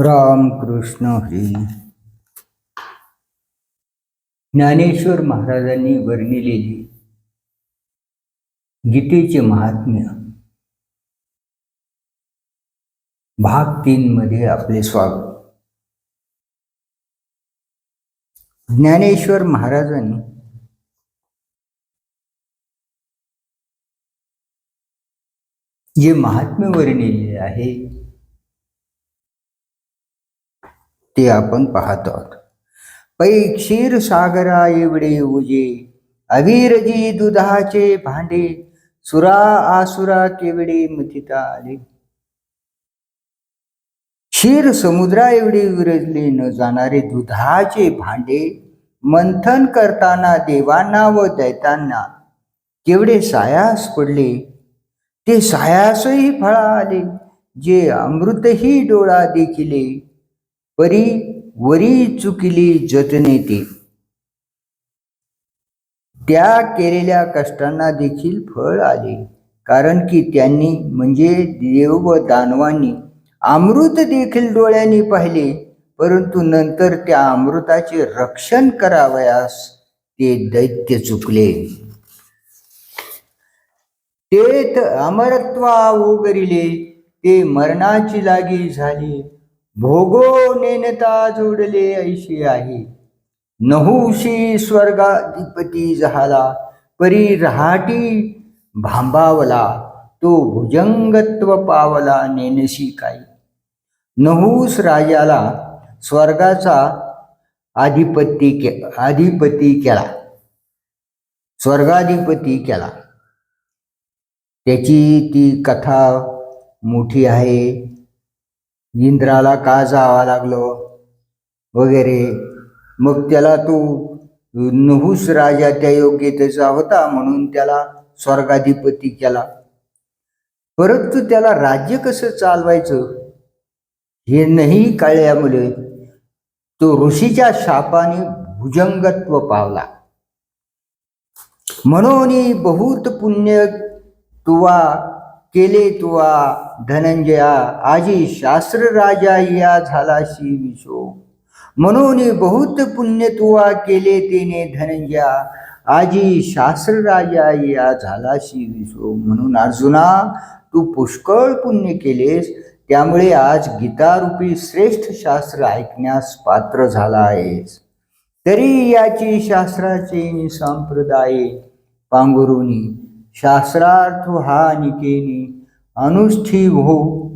रामकृष्ण हरी ज्ञानेश्वर महाराजांनी वर्णिलेली गीतेचे महात्म्य भाग तीन मध्ये आपले स्वागत. ज्ञानेश्वर महाराजांनी जे महात्म्य वर्णिलेले आहे ते आपण पाहत आहोत. पै क्षीर सागरा एवढे उजे अवीरजी दुधाचे भांडे सुरा आसुरा केवडे मथिता आले क्षीर समुद्रा एवढे विरजले न जाणारे दुधाचे भांडे मंथन करताना देवांना व दैतांना केवढे सायास पडले. ते सायासही फळा आले जे अमृतही डोळा देखिले. परी वरी चुकिली जतने ती. त्या केलेल्या कष्टांना देखील फळ आले कारण की त्यांनी म्हणजे देव व दानवांनी अमृत देखील डोळ्यांनी पाहिले परंतु नंतर त्या अमृताचे रक्षण करावयास ते दैत्य चुकले. ते अमरत्वा ओगरिले ते मरणाची लागी झाली. भोगो नेनता जोडले ऐशी आहे. नहुशी स्वर्गाधिपती झाला परी रहाटी भांबावला तो भुजंगत्व पावला नेनशी काही. नहुस राजाला स्वर्गाचा अधिपती के अधिपती केला. स्वर्गाधिपती केला. त्याची ती कथा मोठी आहे. इंद्राला का जावा लागलो? वगैरे. मग त्याला तो नहुस राजा त्या योग्यतेचा होता म्हणून त्याला स्वर्गाधिपती केला. परंतु त्याला राज्य कसं चालवायचं? हे नाही कळल्यामुळे तो ऋषीच्या शापाने भुजंगत्व पावला. म्हणून बहुत पुण्य तुवा केले तुवा धनंजया आजी शास्त्र राजा या झालाशी विशो म्हणून बहुत पुण्य तुवा केले तेने धनंजया आजी शास्त्र राजा या झालाशी विशो म्हणून अर्जुना तू पुष्कळ पुण्य केलेस त्यामुळे आज गीतारूपी श्रेष्ठ शास्त्र ऐकण्यास पात्र झाला आहेस तरी याची शास्त्राचे संप्रदाय पांगुरुनी शास्त्रार्थ हा निकेनी अनुष्ठी हो.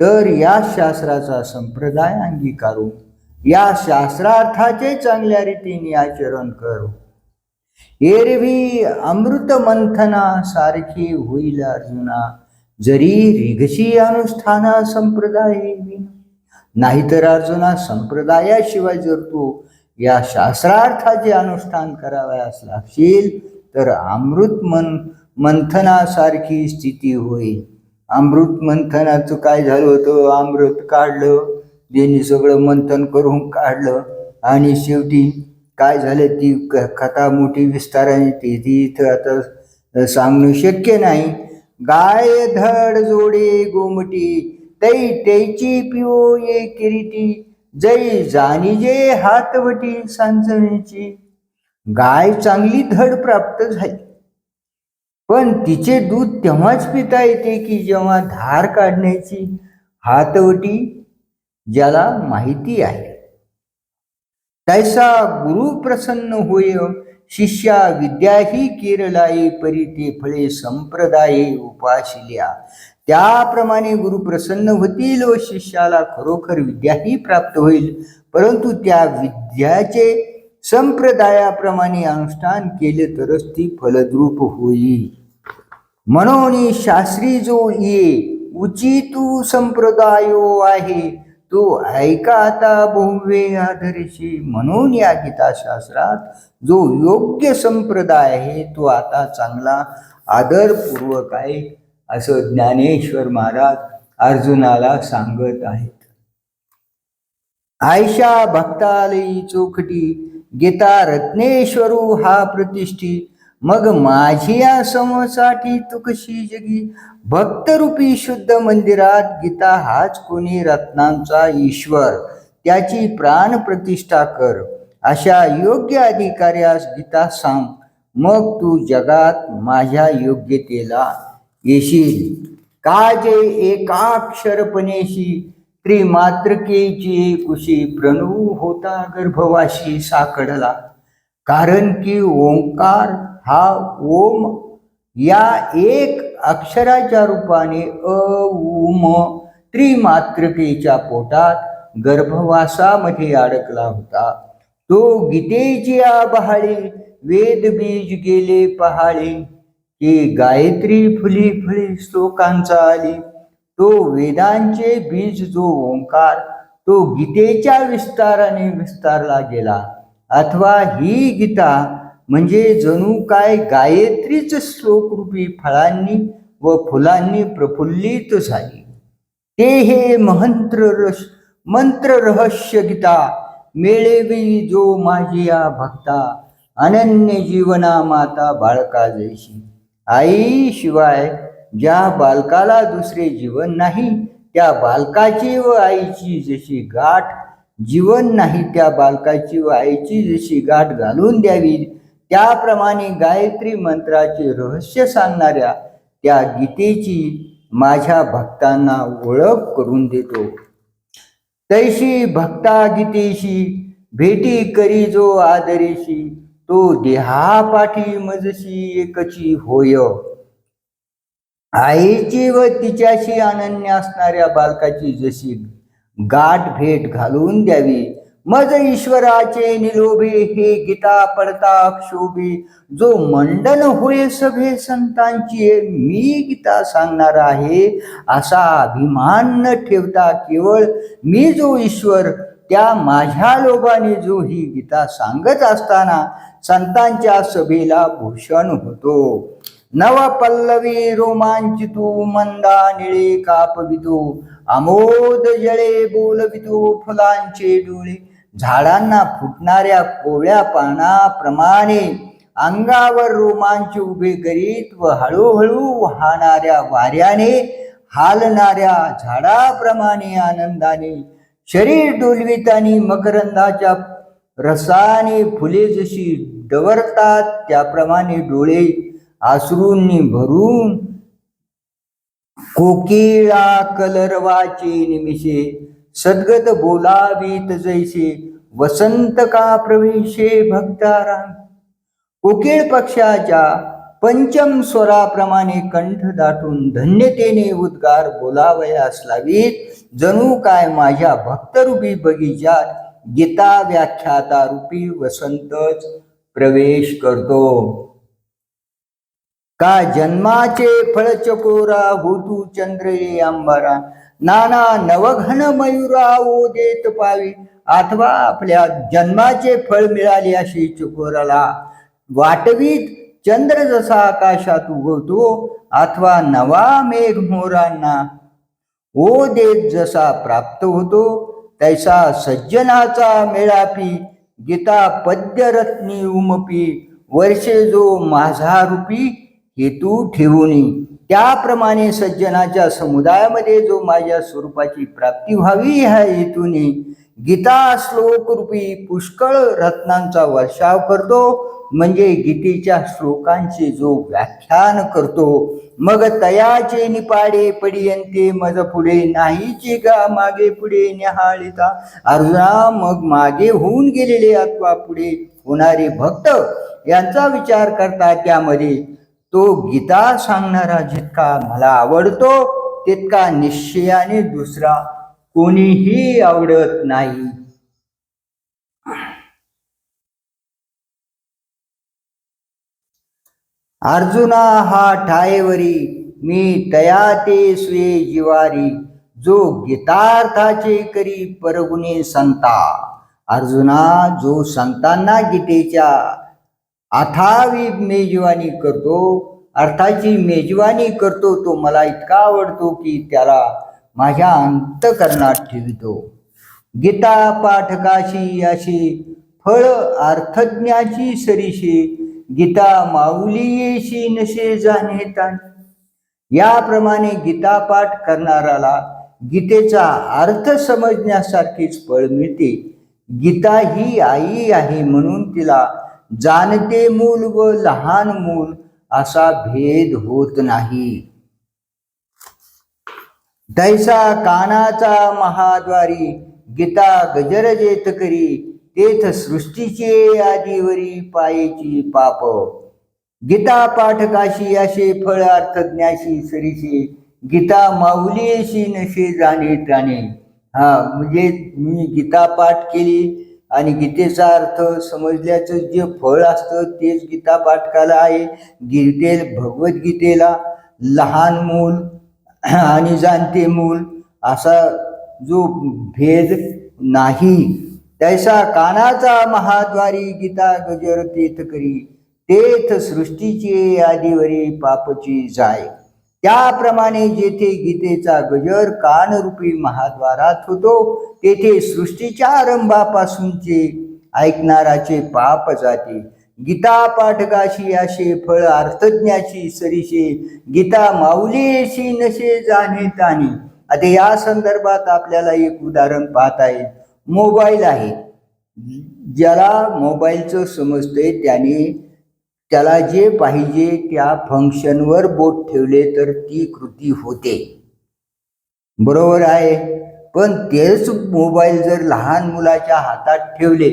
तर या शास्त्राचा संप्रदाय अंगीकारू. या शास्त्रार्थाचे चांगल्या रीतीने आचरण करू. एरवी अमृत मंथना सारखी होईल अर्जुना. जरी रिघशी अनुष्ठाना संप्रदाय नाहीतर अर्जुना संप्रदायाशिवाय जर तू या शास्त्रार्थाचे अनुष्ठान करावयास लागशील तर अमृत मन मंथनासारखी स्थिती होईल. अमृत मंथनाचं काय झालं होतं? अमृत काढलं. ज्यांनी सगळं मंथन करून काढलं. आणि शेवटी काय झालं? ती कथा मोठी विस्ताराने ती ती इथं आता सांगणं शक्य नाही. गाय धड जोडे गोमटी तै त्याची पिओ ये किरीटी. जै जाणीजे हातवटी सांजण्याची गाय चांगली धड प्राप्त झाली. पण तिचे दूध तेव्हाच पिता येते की जेव्हा धार काढण्याची हातवटी ज्याला माहिती आहे. तैसा गुरु प्रसन्न होय शिष्या विद्याही केरलाये परी ते फळे संप्रदाये उपाशिल्या. त्याप्रमाणे गुरु प्रसन्न होतील व शिष्याला खरोखर विद्याही प्राप्त होईल. परंतु त्या विद्याचे संप्रदायाप्रमाणे अनुष्ठान केले तरच ती फलद्रूप होईल म्हणून शास्त्री जो ये उचितू संप्रदायो आहे तो ऐका आता बहुवे आदर्शी म्हणून या गीताशास्त्रात जो योग्य संप्रदाय आहे तो आता चांगला आदरपूर्वक आहे असं ज्ञानेश्वर महाराज अर्जुनाला सांगत आहेत. आयशा भक्तालयी चोखटी गीता रत्नेश्वरू हा प्रतिष्ठी. मग माझी या समसाठी तुकशी जगी. भक्तरूपी शुद्ध मंदिरात गीता हाच कोणी रत्नांचा ईश्वर. त्याची प्राण प्रतिष्ठा कर. अशा योग्य अधिकाऱ्यास गीता सांग. मग तू जगात माझ्या योग्यतेला येशील. का जे एकाक्षरपणेशी त्रिमात्रकेची कुशी प्रणू होता गर्भवाशी साकडला. कारण की ओंकार हा ओम या एक अक्षराच्या रूपाने अ उम त्रिमात्रकेच्या पोटात गर्भवासामध्ये अडकला होता. तो गीतेची आबहाळे वेद बीज गेले पहाळे की गायत्री फुली फुली श्लोकांचा आली. तो वेदांचे बीज जो ओंकार तो गीतेच्या विस्ताराने विस्तारला गेला. अथवा ही गीता म्हणजे जणू काय गायत्रीच श्लोकरूपी फळांनी व फुलांनी प्रफुल्लित झाली. ते हे महंत्र रस मंत्र रहस्य गीता मेळेवी जो माझी या भक्ता अनन्य जीवना माता बाळका जैशी आई शिवाय ज्या बालकाला दुसरे जीवन नाही त्या बालकाची व आईची जशी गाठ जीवन नाही त्या बालकाची व आईची जशी गाठ घालून द्यावी त्याप्रमाणे गायत्री मंत्राचे रहस्य सांगणाऱ्या त्या गीतेची माझ्या भक्तांना ओळख करून देतो. तैशी भक्ता गीतेशी भेटी करी जो आदरेशी तो देहापाठी मजशी एकची होय. आईची व तिच्याशी अनन्य असणाऱ्या बालकाची जशी गाठ भेट घालून द्यावी मज ईश्वराचे निलोभे हे गीता पडता क्षोभे जो मंडन होय सभे संतांची मी गीता सांगणार आहे असा अभिमान न ठेवता केवळ मी जो ईश्वर त्या माझ्या लोभाने जो ही गीता सांगत असताना संतांच्या सभेला भूषण होतो. नव पल्लवी रोमांचितो मंदा निळे कापवितो अमोद जळे बोलवितो फुलांचे डोळे झाडांना फुटणाऱ्या कोवळ्या पानाप्रमाणे अंगावर रोमांच उभे करीत व हळूहळू वाहणाऱ्या वाऱ्याने हालणाऱ्या झाडाप्रमाणे आनंदाने शरीर डोलवितानी मकरंदाच्या रसाने फुले जशी डवरतात त्याप्रमाणे डोळे आसरूंनी भरून कोकिळा कलरवाचे निमिषे सद्गत बोलावीत जैसे वसंत का प्रवेशे भक्ताराम. कोकिळ पक्षाच्या पंचम स्वराप्रमाणे कंठ दाटून धन्यतेने उद्गार बोलावयास लावीत. जणू काय माझ्या भक्तरूपी बगीचात गीता व्याख्याता रूपी वसंतच प्रवेश करतो. का जन्माचे फळ चकोरा होतू चंद्रे अंबारा नाना नवघन मयुरा ओ देत पावी. अथवा आपल्या जन्माचे फळ मिळाले अशी चकोराला. वाटवीत चंद्र जसा आकाशात उगवतो अथवा नवा मेघ मोरांना ओ देत जसा प्राप्त होतो तैसा सज्जनाचा मेळापी गीता पद्यरत्नी उमपी वर्षे जो माझा रूपी हेतू ठेवून त्याप्रमाणे सज्जनाच्या समुदायामध्ये जो माझ्या स्वरूपाची प्राप्ती व्हावी ह्या हेतूने गीता श्लोक रूपी पुष्कळ रत्नांचा वर्षाव करतो. म्हणजे गीतेच्या श्लोकांचे जो व्याख्यान करतो मग तयाचे निपाडे पडियंते मज पुढे नाहीचे गा मागे पुढे निहाळिता अर्जुना मग मागे होऊन गेलेले अथवा पुढे होणारे भक्त यांचा विचार करता त्यामध्ये. तो गीता सांगणारा जितका मला आवडतो तितका निश्चयाने दुसरा कोणीही आवडत नाही. अर्जुना हा ठायवरी मी तया ते स्वे जिवारी जो गीतार्थाचे करी परगुणे संता अर्जुना जो संतांना गीतेच्या अथावी मेजवानी करतो अर्थाची मेजवानी करतो तो मला इतका आवडतो की त्याला माझ्या अंतकरणात ठेवितो. गीता पाठकाशी अशी फळ अर्थज्ञाची सरीशी गीता माऊलीशी नसे जाणे याप्रमाणे गीता पाठ करणाराला गीतेचा अर्थ समजण्यासारखीच फळ मिळते. गीता ही आई आहे म्हणून तिला जाणते मूल व लहान मूल असा भेद होत नाही. तैसा कानाचा महाद्वारी गीता गजर जेत करी तेथ सृष्टीचे आदिवरी पायेची पाप. गीता पाठकाशी असे फळ अर्थज्ञाशी सरीशी गीता माऊलीशी नशे जाणे त्याने हा म्हणजे मी गीता पाठ केली आणि गीतेचा अर्थ समजल्याचं जे फळ असतं तेच गीता पाठकाला आहे. गीते भगवद्गीतेला लहान मूल आणि जाणते मूल असा जो भेद नाही तैसा कानाचा महाद्वारी गीता गजर तेथ करी. तेथ सृष्टीची आदिवरी पापची जाय. त्याप्रमाणे जेथे गीतेचा गजर कानरूपी महाद्वारात होतो तेथे सृष्टीच्या आरंभापासूनचे ऐकणाराचे पाप जाते. गीता पाठकाशी असे फळ अर्थज्ञाची सरीशे गीता माऊलीशी नसे जाणे ताणे. आता या संदर्भात आपल्याला एक उदाहरण पाहता येईल मोबाईल आहे. ज्याला मोबाईलचं समजतंय त्याने त्याला जे पाहिजे त्या फंक्शनवर बोट ठेवले तर ती कृती होते. बरोबर आहे. पण तेच मोबाईल जर लहान मुलाच्या हातात ठेवले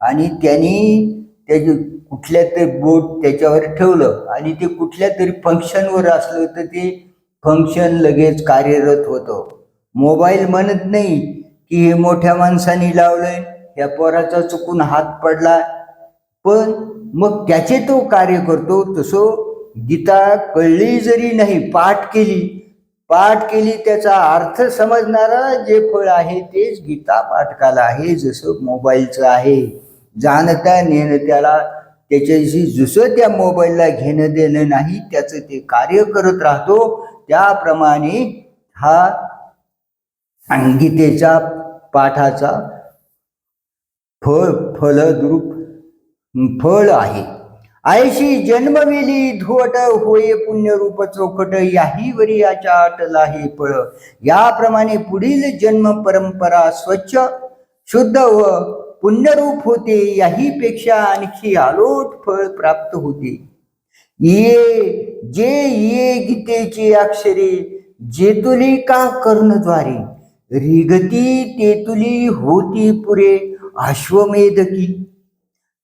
आणि त्यांनी त्याचे कुठल्या तरी बोट त्याच्यावर ठेवलं आणि ते कुठल्या तरी फंक्शनवर असलं तर ते फंक्शन लगेच कार्यरत होतं. मोबाईल म्हणत नाही की हे मोठ्या माणसाने लावलंय या पोराचा चुकून हात पडला पण मग त्याचे तो कार्य करतो तसं गीता कळली जरी नाही पाठ केली पाठ केली त्याचा अर्थ समजणारा जे फळ आहे तेच गीता पाठकाला आहे जसं मोबाईलचं आहे. जाणता नेणं त्याला त्याच्याशी जसं त्या मोबाईलला घेणं देणं नाही त्याचं ते कार्य करत राहतो. त्याप्रमाणे हा गीतेचा पाठाचा फळ फलद्रूप फळ आहे. आयशी जन्मवेली धुवट होय पुण्यरूप चौकट याही वरियाच्या अटला हे फळ. याप्रमाणे पुढील जन्म परंपरा स्वच्छ शुद्ध व पुण्यरूप होते. याही पेक्षा आणखी आलोट फळ प्राप्त होते. ये जे ये गीतेची अक्षरे जेतुली का कर्णद्वारे? रिगती तेतुली होती पुरे अश्वमेधकी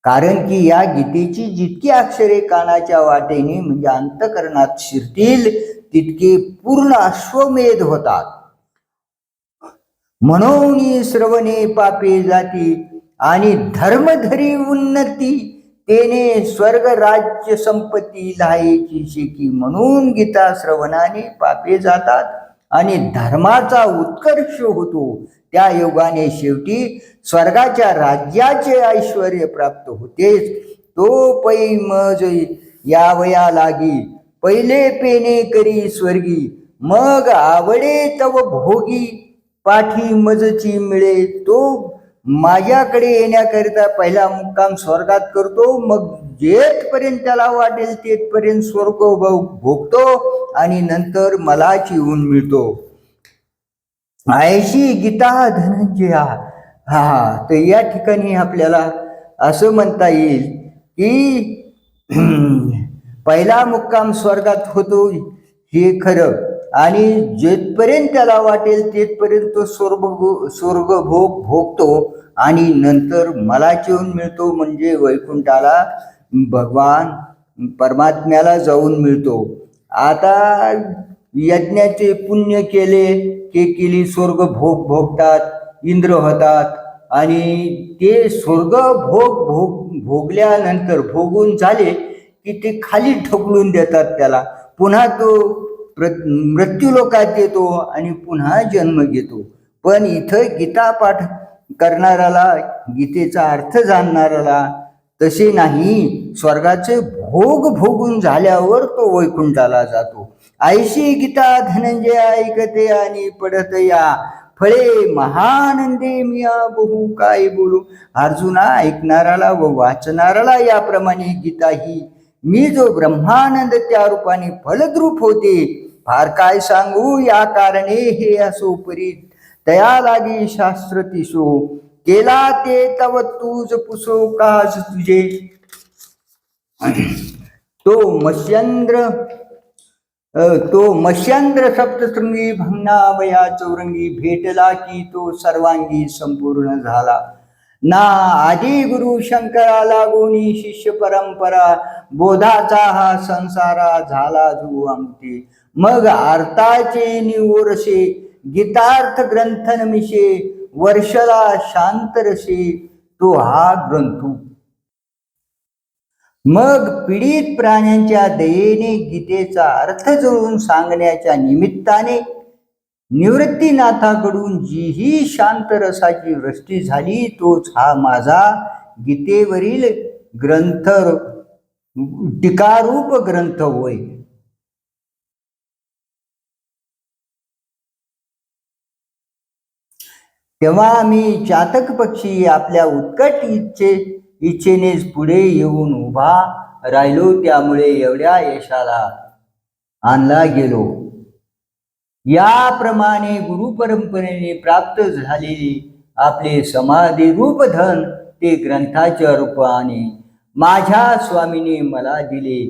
कारण की या गीतेची जितकी अक्षरे कानाच्या वाटेने म्हणजे अंतकरणात शिरतील तितके पूर्ण अश्वमेध होतात. म्हणून श्रवणे पापे जाती आणि धर्मधरी उन्नती तेने स्वर्ग राज्य संपत्ती लायची शेकी म्हणून गीता श्रवणाने पापे जातात. आणि धर्माचा उत्कर्ष होतो. त्या योगाने शेवटी स्वर्गाच्या राज्याचे ऐश्वर प्राप्त होतेच तो पै मज यावया लागी. पहिले पेने करी स्वर्गी. मग आवडे तव भोगी. पाठी मजची मिळे तो माझ्याकडे येण्याकरिता पहिला मुक्काम स्वर्गात करतो. मग जेथपर्यंत त्याला वाटेल तेथपर्यंत स्वर्ग भोगतो आणि नंतर मलाच येऊन मिळतो. आयशी गीता धनंजया. हा तर या ठिकाणी आपल्याला असं म्हणता येईल की पहिला मुक्काम स्वर्गात होतो हे खरं. आणि जेथपर्यंत त्याला वाटेल तेथपर्यंत तो स्वर्ग स्वर्ग भोग भोगतो आणि नंतर मला येऊन मिळतो म्हणजे वैकुंठाला भगवान परमात्म्याला जाऊन मिळतो. आता यज्ञाचे पुण्य केले के केली स्वर्ग भोग भोगतात इंद्र होतात आणि ते स्वर्ग भोग भोग भोगल्यानंतर भोगून झाले की ते खाली ठोकलून देतात त्याला. पुन्हा तो प्र मृत्यूलोकात येतो आणि पुन्हा जन्म घेतो. पण इथं गीता पाठ करणाऱ्याला गीतेचा अर्थ जाणणाऱ्याला तसे नाही. स्वर्गाचे भोग भोगून झाल्यावर तो वैकुंठाला जातो. आयशी गीता धनंजय ऐकते आणि पडत या. फळे महानंदे मिया बहु काय बोलू? अर्जुना ऐकणाराला व वाचणाराला याप्रमाणे गीता ही मी जो ब्रह्मानंद त्या रूपाने फलद्रूप होते फार काय सांगू? या कारणे हे असो परी तया लागी शास्त्र तिसो. केला ते तव तुझ पुसो काज तुझे. तो मस्यंद्र तो मस्यंद्र सप्तशृंगी भंगनावया चौरंगी भेटला की तो सर्वांगी संपूर्ण झाला. ना आदी गुरु शंकरा लागोनी शिष्य परंपरा बोधाचा हा संसारा झाला जू आमते मग आर्ताचे निवरसे गीतार्थ ग्रंथन मिशे वर्षला शांतरसे तो हा ग्रंथू. मग पीडित प्राण्यांच्या दयेने गीतेचा अर्थ जुळवून सांगण्याच्या निमित्ताने निवृत्तीनाथाकडून जी ही शांत रसाची वृष्टी झाली तोच हा माझा गीतेवरील ग्रंथ टीकारूप ग्रंथ होय. तेव्हा मी चातक पक्षी आपल्या उत्कट इच्छे इच्छेनेच पुढे येऊन उभा राहिलो त्यामुळे एवढ्या यशाला आणला गेलो. याप्रमाणे गुरु परंपरेने प्राप्त झालेले आपले समाधी रूप धन ते ग्रंथाच्या रूपाने माझ्या स्वामीने मला दिले.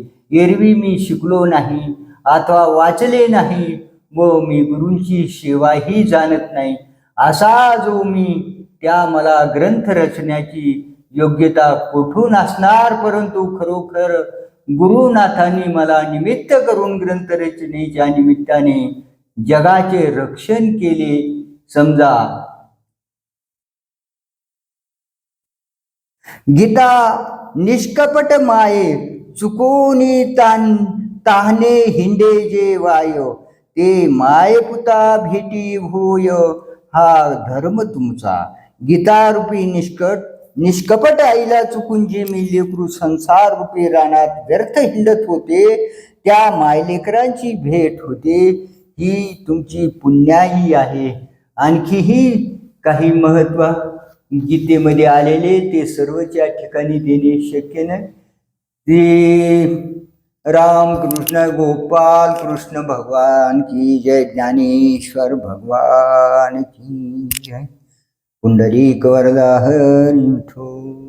एरवी मी शिकलो नाही अथवा वाचले नाही व मी गुरूंची सेवाही जाणत नाही. असा जो मी त्या मला ग्रंथ रचण्याची योग्यता कुठून असणार? परंतु खरोखर गुरुनाथांनी मला निमित्त करून ग्रंथ रचनेच्या निमित्ताने जगाचे रक्षण केले. समजा गीता निष्कपट माये चुकोनी तान ताहने हिंडे जे वाय. ते मायपुता भेटी भूय हा धर्म तुमचा. गीतारूपी निष्कट निष्कपट आईला चुकून जे मी लेकरू संसार रूपी रानात व्यर्थ हिंडत होते त्या मायलेकरांची भेट होते. ही तुमची पुण्याई आहे. आणखीही काही महत्त्व गीतेमध्ये आलेले ते सर्वच्या ठिकाणी देणे शक्य नाही. ते राम कृष्ण गोपाल कृष्ण भगवान की जय ज्ञानेश्वर भगवान की जय. पुंडलिक वरदा हरी विठो